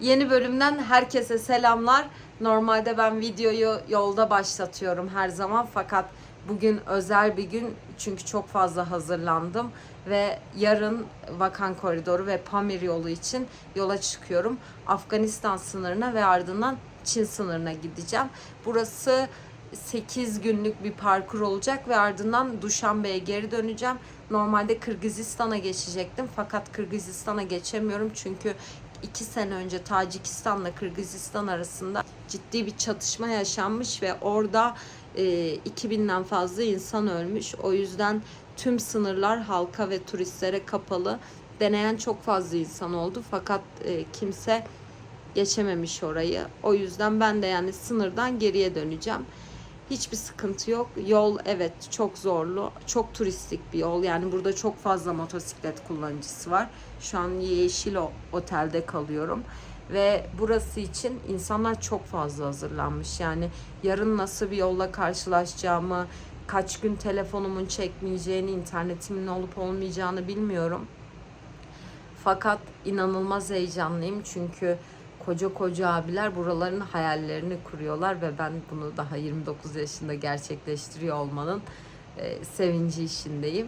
Yeni bölümden herkese selamlar. Normalde ben videoyu yolda başlatıyorum her zaman fakat bugün özel bir gün çünkü çok fazla hazırlandım ve yarın Vakan Koridoru ve Pamir yolu için yola çıkıyorum. Afganistan sınırına ve ardından Çin sınırına gideceğim. Burası 8 günlük bir parkur olacak ve ardından Duşanbe'ye geri döneceğim. Normalde Kırgızistan'a geçecektim fakat Kırgızistan'a geçemiyorum çünkü iki sene önce Tacikistan'la Kırgızistan arasında ciddi bir çatışma yaşanmış ve orada e, 2000'den fazla insan ölmüş. O yüzden tüm sınırlar halka ve turistlere kapalı. Deneyen çok fazla insan oldu fakat e, kimse geçememiş orayı. O yüzden ben de yani sınırdan geriye döneceğim. Hiçbir sıkıntı yok. Yol evet çok zorlu. Çok turistik bir yol. Yani burada çok fazla motosiklet kullanıcısı var. Şu an Yeşil Otel'de kalıyorum. Ve burası için insanlar çok fazla hazırlanmış. Yani yarın nasıl bir yolla karşılaşacağımı, kaç gün telefonumun çekmeyeceğini, internetimin olup olmayacağını bilmiyorum. Fakat inanılmaz heyecanlıyım çünkü koca koca abiler buraların hayallerini kuruyorlar ve ben bunu daha 29 yaşında gerçekleştiriyor olmanın e, sevinci işindeyim.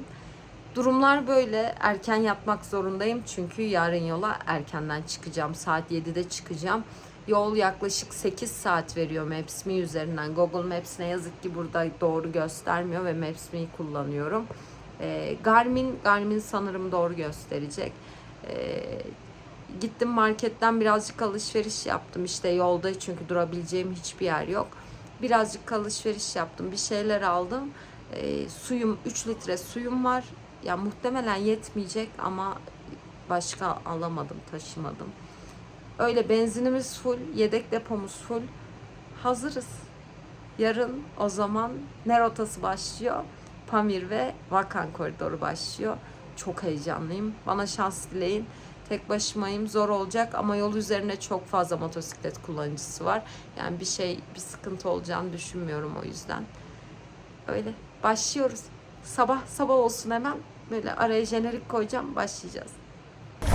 Durumlar böyle. Erken yatmak zorundayım çünkü yarın yola erkenden çıkacağım. Saat 7'de çıkacağım. Yol yaklaşık 8 saat veriyor Maps.me üzerinden. Google Maps ne yazık ki burada doğru göstermiyor ve Maps.me'yi kullanıyorum. Ee, Garmin, Garmin sanırım doğru gösterecek. Ee, gittim marketten birazcık alışveriş yaptım işte yolda çünkü durabileceğim hiçbir yer yok. Birazcık alışveriş yaptım, bir şeyler aldım. Ee, suyum 3 litre suyum var. Ya muhtemelen yetmeyecek ama başka alamadım, taşımadım. Öyle benzinimiz full, yedek depomuz full. Hazırız. Yarın o zaman ne rotası başlıyor? Pamir ve Vakan koridoru başlıyor. Çok heyecanlıyım. Bana şans dileyin. Tek başımayım. Zor olacak ama yol üzerine çok fazla motosiklet kullanıcısı var. Yani bir şey, bir sıkıntı olacağını düşünmüyorum o yüzden. Öyle. Başlıyoruz. Sabah sabah olsun hemen. Böyle araya jenerik koyacağım. Başlayacağız.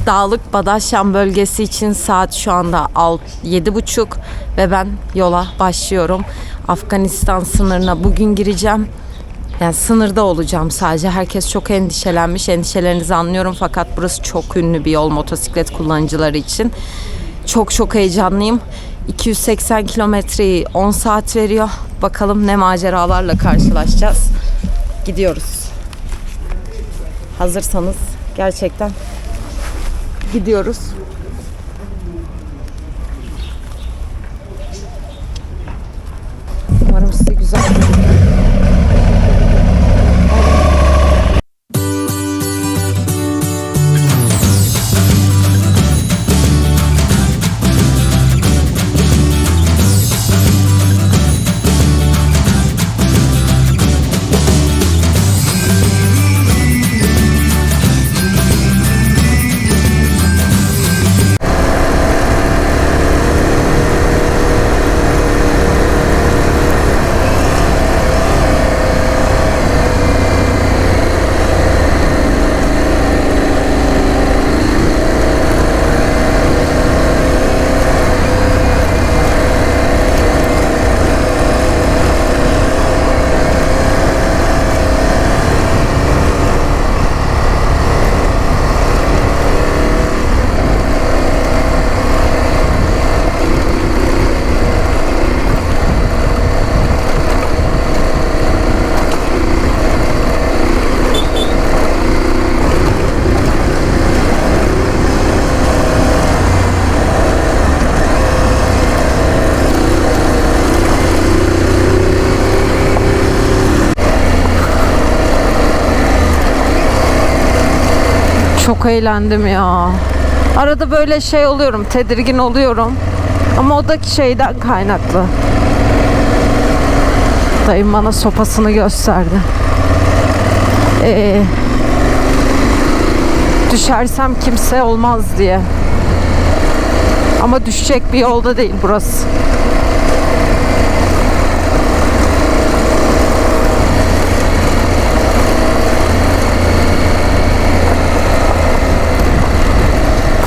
Dağlık Badaşyan bölgesi için saat şu anda alt yedi buçuk ve ben yola başlıyorum. Afganistan sınırına bugün gireceğim. Yani sınırda olacağım sadece. Herkes çok endişelenmiş. Endişelerinizi anlıyorum fakat burası çok ünlü bir yol motosiklet kullanıcıları için. Çok çok heyecanlıyım. 280 kilometreyi 10 saat veriyor. Bakalım ne maceralarla karşılaşacağız. Gidiyoruz. Hazırsanız gerçekten gidiyoruz. Eğlendim ya. Arada böyle şey oluyorum, tedirgin oluyorum. Ama o da şeyden kaynaklı. Dayım bana sopasını gösterdi. Ee, düşersem kimse olmaz diye. Ama düşecek bir yolda değil burası.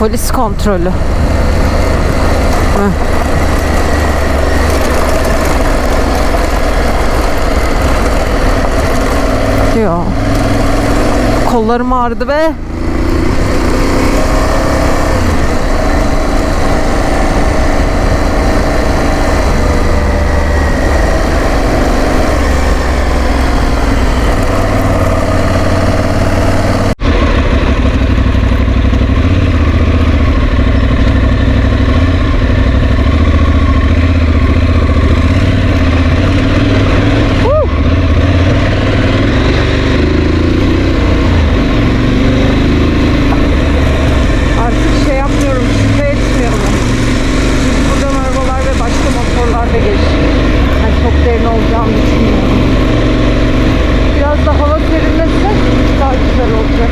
Polis kontrolü. Yo. Kollarım ağrıdı be. Artık şey yapmıyorum, şüphe etmiyorum. Çünkü buradan arabalar ve başka motorlar da geçiyor. Yani çok derin olacağını düşünmüyorum. Biraz da hava serinlese daha güzel olacak.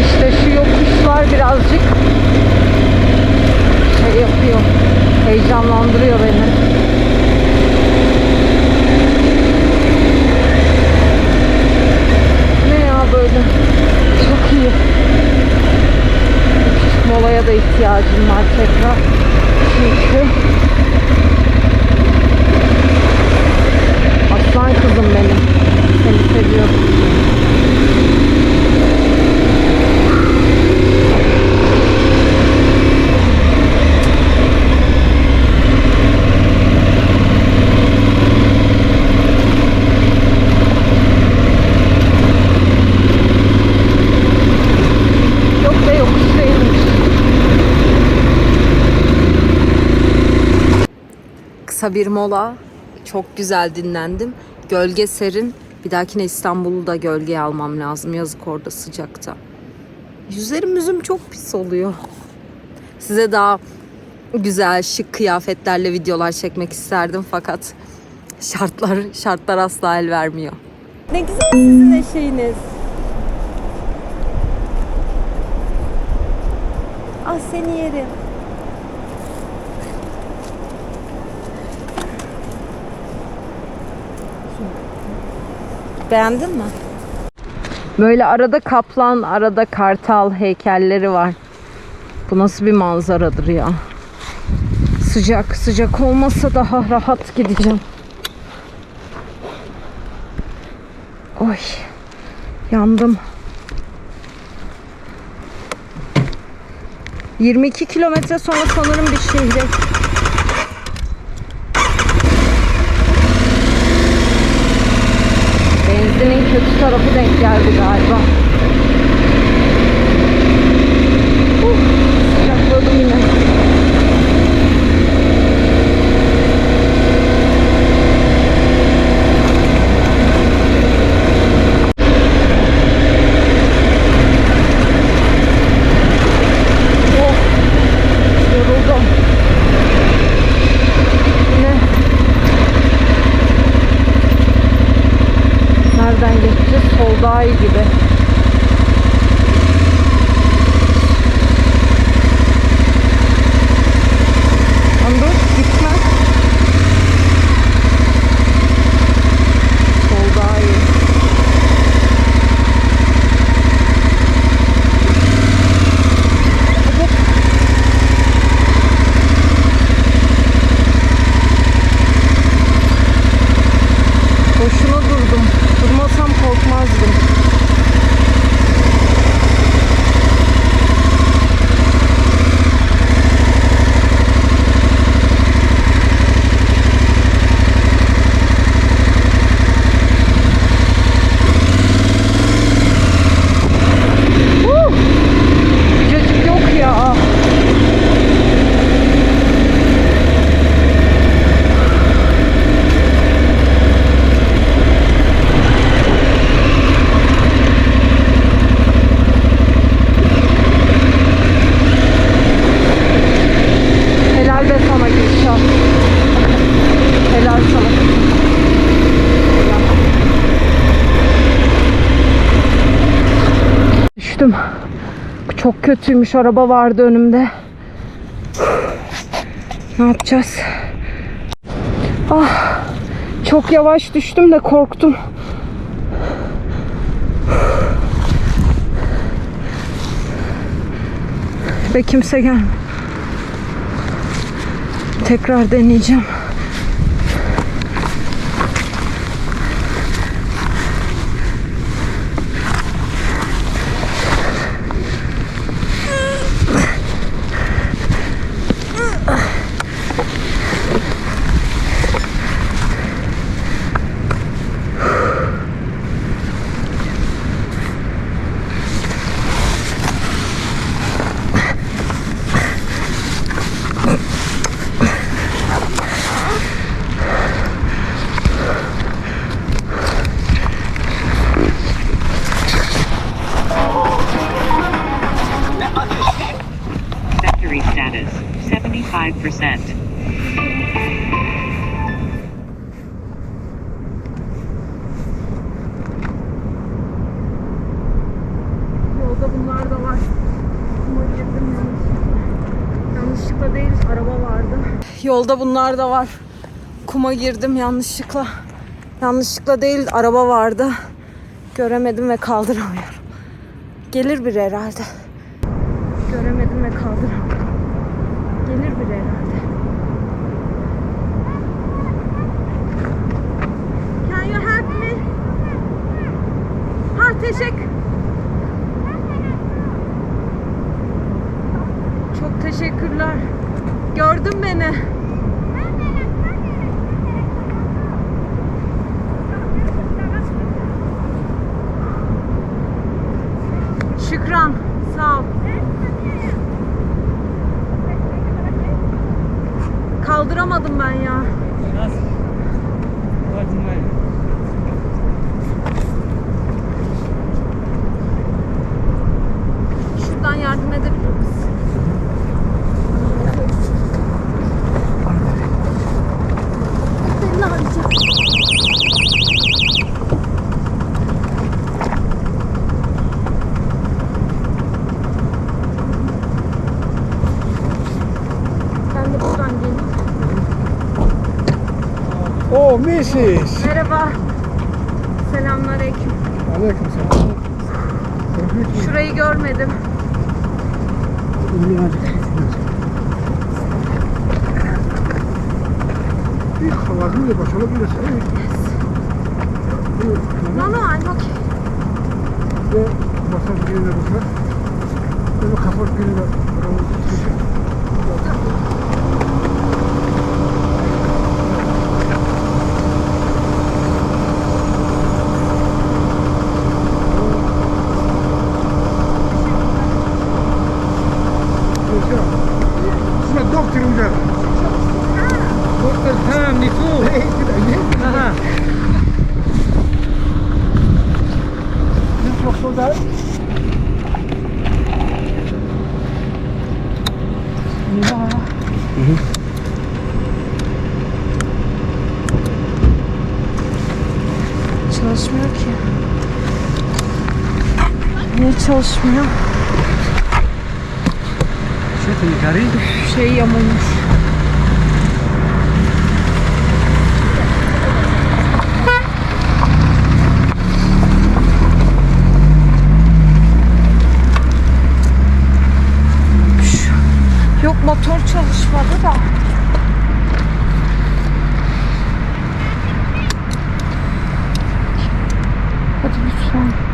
İşte şu yokuşlar birazcık şey yapıyor, heyecanlandırıyor beni. Ne ya böyle? Çok iyi. Bir küçük molaya da ihtiyacım var tekrar. Çünkü aslan kızım benim. Seni seviyorum. Yok be yokuş değilmiş. Bir mola. Çok güzel dinlendim. Gölge serin. Bir dahakine İstanbul'u da gölgeye almam lazım. Yazık orada sıcakta. Yüzlerim yüzüm çok pis oluyor. Size daha güzel şık kıyafetlerle videolar çekmek isterdim fakat şartlar şartlar asla el vermiyor. Ne güzel sizin eşeğiniz. Ah seni yerim. Beğendin mi? Böyle arada kaplan, arada kartal heykelleri var. Bu nasıl bir manzaradır ya. Sıcak, sıcak olmasa daha rahat gideceğim. Oy. Yandım. 22 kilometre sonra sanırım bir şehre. Kötü tarafı denk geldi galiba. kötüymüş. Araba vardı önümde. Ne yapacağız? Ah, çok yavaş düştüm de korktum. Ve kimse gelmiyor. Tekrar deneyeceğim. Yolda bunlar da var. Kuma girdim yanlışlıkla. Yanlışlıkla değil, araba vardı. Göremedim ve kaldıramıyorum. Gelir biri herhalde. Göremedim ve kaldıramıyorum. Gelir biri herhalde. Gördün beni. Şükran. Sağ ol. Kaldıramadım ben ya. Şuradan yardım edebilir misin? Seni arayacağım. Ben de buradan geleyim. Oh, Mrs. Merhaba. Selamünaleyküm. Aleyküm selam. Şurayı görmedim. Bir havasını da baş olabilirsin. No no I'm okay. Ve basar birine bakar. Ve kapat birine Şuna motor çalışmadı da. Hadi lütfen.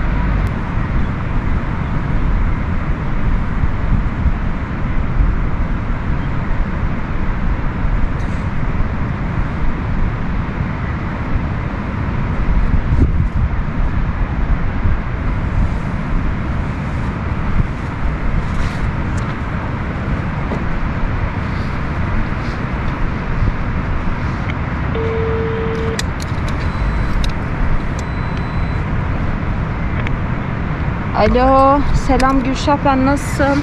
Alo, selam Gülşah ben nasılsın?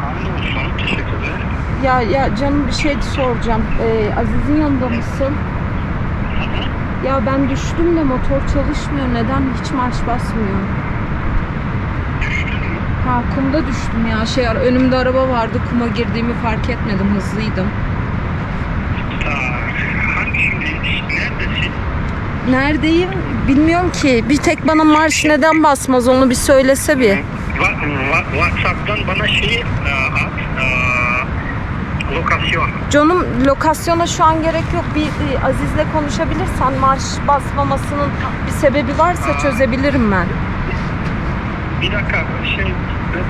Hamdolsun, teşekkürler. Ya ya canım bir şey soracağım. Ee, Aziz'in yanında mısın? Ya ben düştüm de motor çalışmıyor. Neden hiç marş basmıyor? Düştün mü? Ha kumda düştüm ya. Şey önümde araba vardı. Kuma girdiğimi fark etmedim. Hızlıydım. Aa, hangi şimdi, neredesin? Neredeyim? Bilmiyorum ki. Bir tek bana marş neden basmaz onu bir söylese bir. WhatsApp'tan bana şeyi e, at. e, lokasyon. Canım lokasyona şu an gerek yok. Bir, Aziz'le konuşabilirsen marş basmamasının bir sebebi varsa çözebilirim ben. Bir dakika şey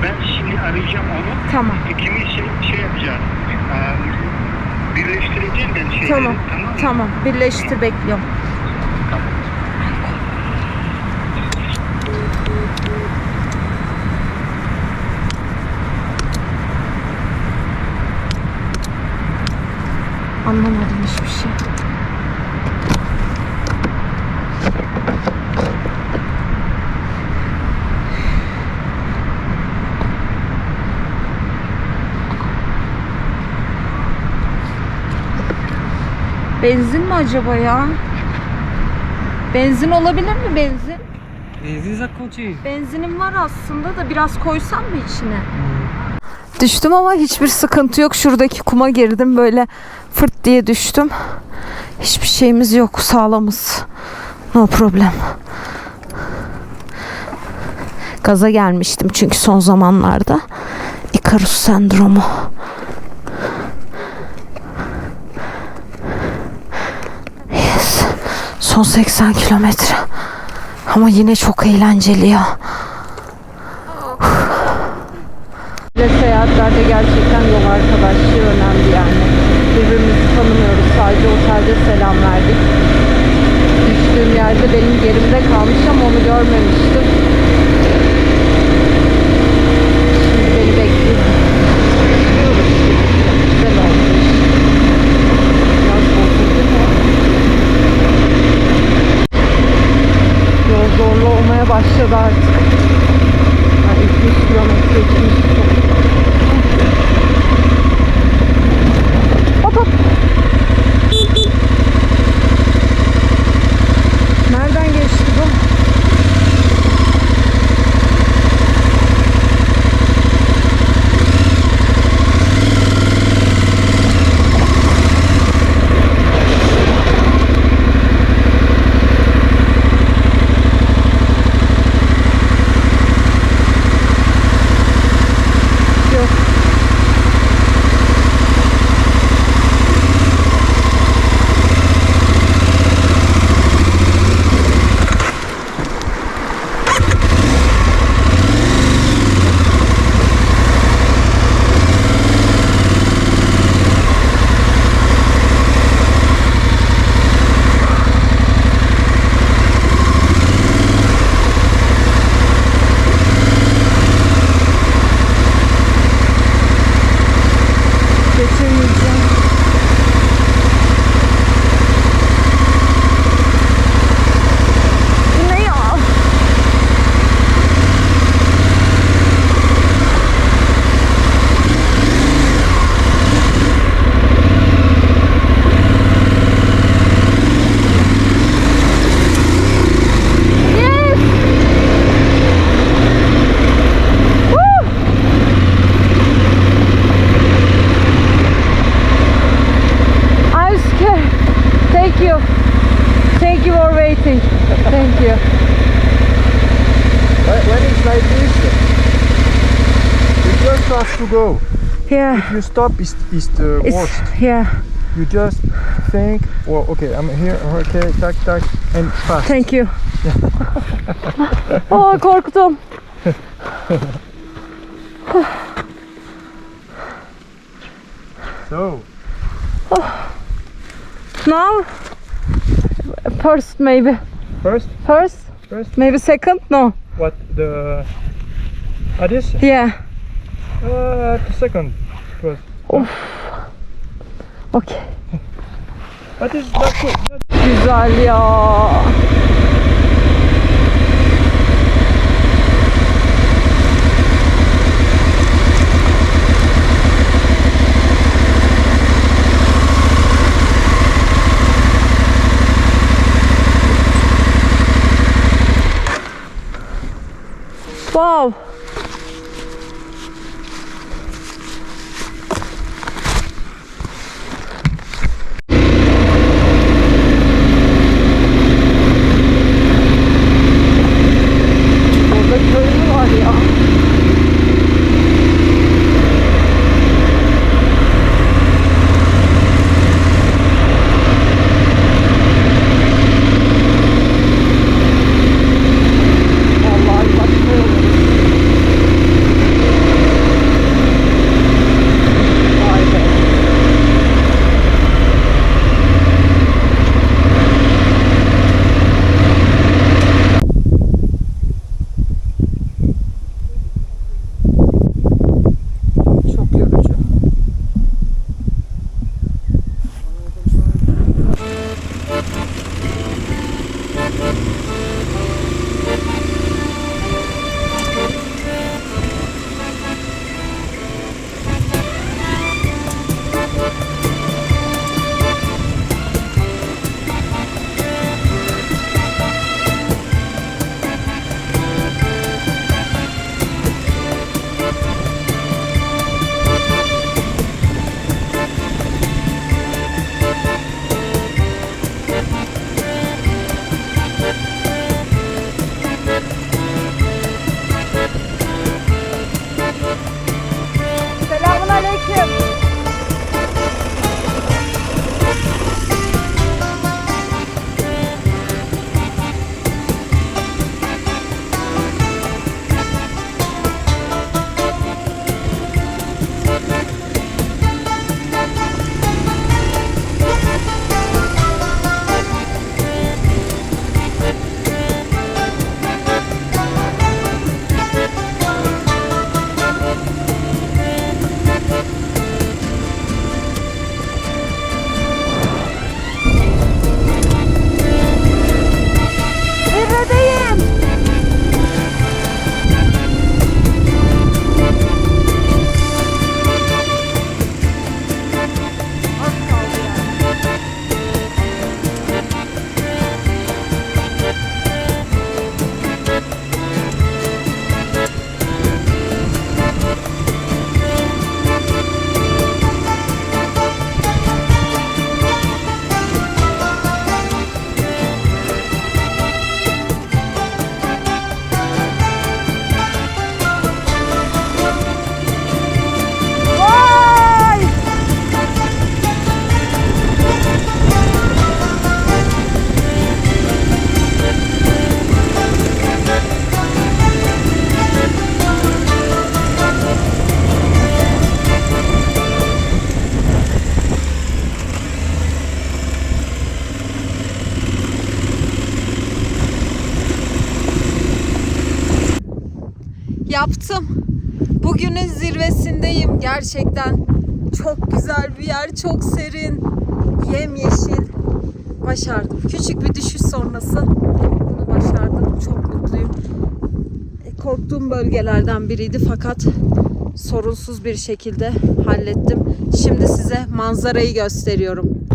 ben şimdi arayacağım onu. Tamam. İkimiz şey, şey yapacağız. E, birleştireceğim ben şeyleri. Tamam. Tamam. mı? Tamam. Birleştir bekliyorum. Anlamadım hiçbir şey. Benzin mi acaba ya? Benzin olabilir mi benzin? Benzin zakkoçi. Benzinim var aslında da biraz koysam mı içine? Düştüm ama hiçbir sıkıntı yok. Şuradaki kuma girdim böyle fırt diye düştüm. Hiçbir şeyimiz yok. Sağlamız. No problem. Gaza gelmiştim çünkü son zamanlarda. Ikarus sendromu. Yes. Son 80 kilometre. Ama yine çok eğlenceli ya. Ve seyahatlerde gerçekten yol arkadaşlığı önemli yani. Birbirimizi tanımıyoruz. Sadece otelde selam verdik. Düştüğüm yerde benim gerimde kalmış ama onu görmemiştim. Şimdi beni bekliyor. Mu? Yol zorlu olmaya başladı artık. Yani 200 kilometre 200 Hop go. Yeah. If you stop, it's, it's the It's worst. yeah. You just think, well, okay, I'm here, okay, tack, tack, and fast. Thank you. Aa oh, korktum. So, Oh. Now first maybe. first, First? First. Maybe second? No. what the. This? Yeah. Uh, the second. First. Okay. That is not good. Not Güzel ya. Yaptım. Bugünün zirvesindeyim gerçekten. Çok güzel bir yer, çok serin, yemyeşil. Başardım. Küçük bir düşüş sonrası bunu başardım. Çok mutluyum. E, Korktuğum bölgelerden biriydi fakat sorunsuz bir şekilde hallettim. Şimdi size manzarayı gösteriyorum.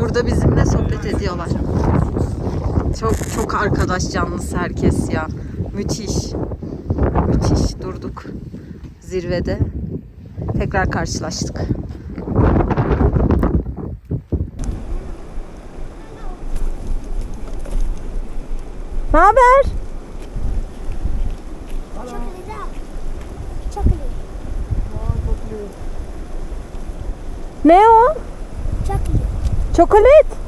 Burada bizimle sohbet ediyorlar. Çok çok arkadaş canlısı herkes ya. Müthiş. Müthiş durduk zirvede. Tekrar karşılaştık. Ne haber? Ne o? Çokolat. Chachi,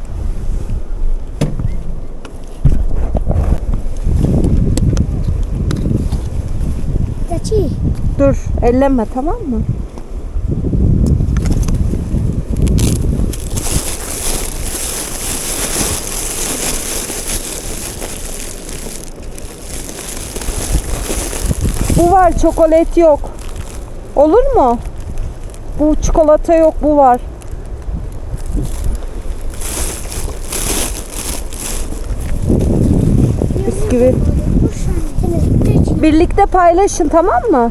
Dur, elleme tamam mı? Bu var, çokolat yok. Olur mu? Bu çikolata yok, bu var. Bisküvi. Birlikte paylaşın tamam mı?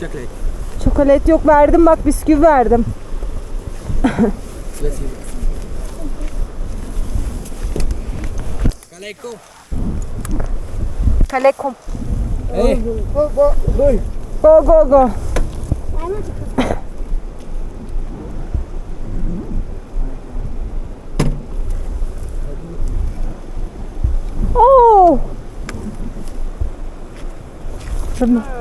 Chocolate. Çokolat yok verdim bak bisküvi verdim. Kaleiko. Kalekom. Hey. Go go go. Oh. Tamam.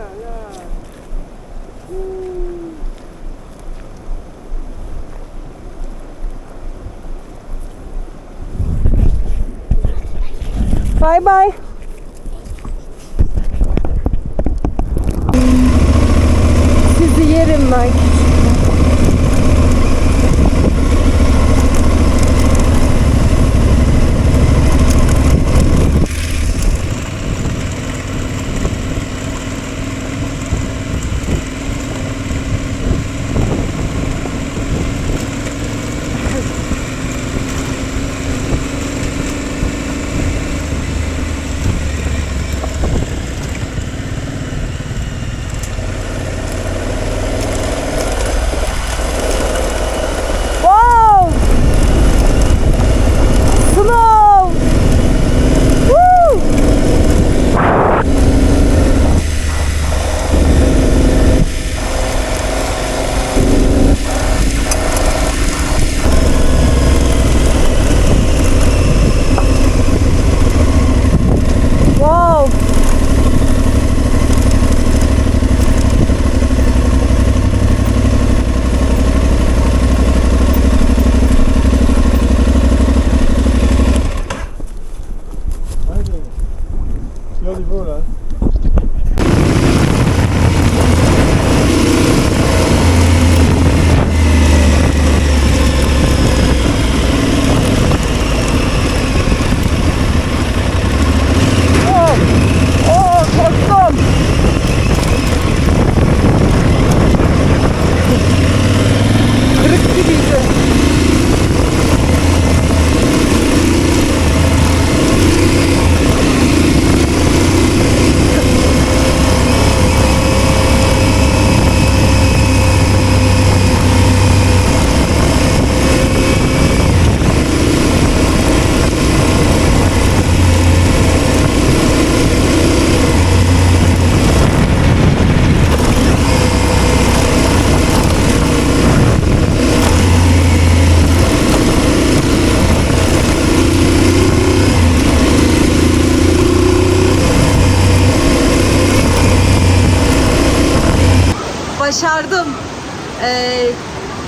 Ee,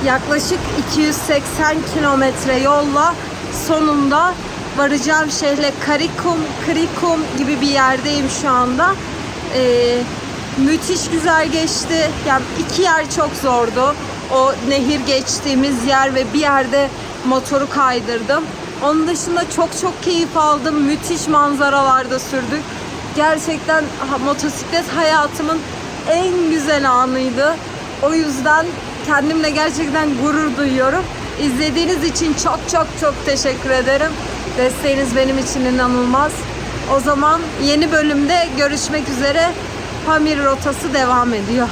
yaklaşık 280 kilometre yolla sonunda varacağım şehre Karikum, Krikum gibi bir yerdeyim şu anda. Ee, müthiş güzel geçti. Yani iki yer çok zordu. O nehir geçtiğimiz yer ve bir yerde motoru kaydırdım. Onun dışında çok çok keyif aldım. Müthiş manzaralarda sürdük. Gerçekten motosiklet hayatımın en güzel anıydı. O yüzden kendimle gerçekten gurur duyuyorum. İzlediğiniz için çok çok çok teşekkür ederim. Desteğiniz benim için inanılmaz. O zaman yeni bölümde görüşmek üzere. Pamir rotası devam ediyor.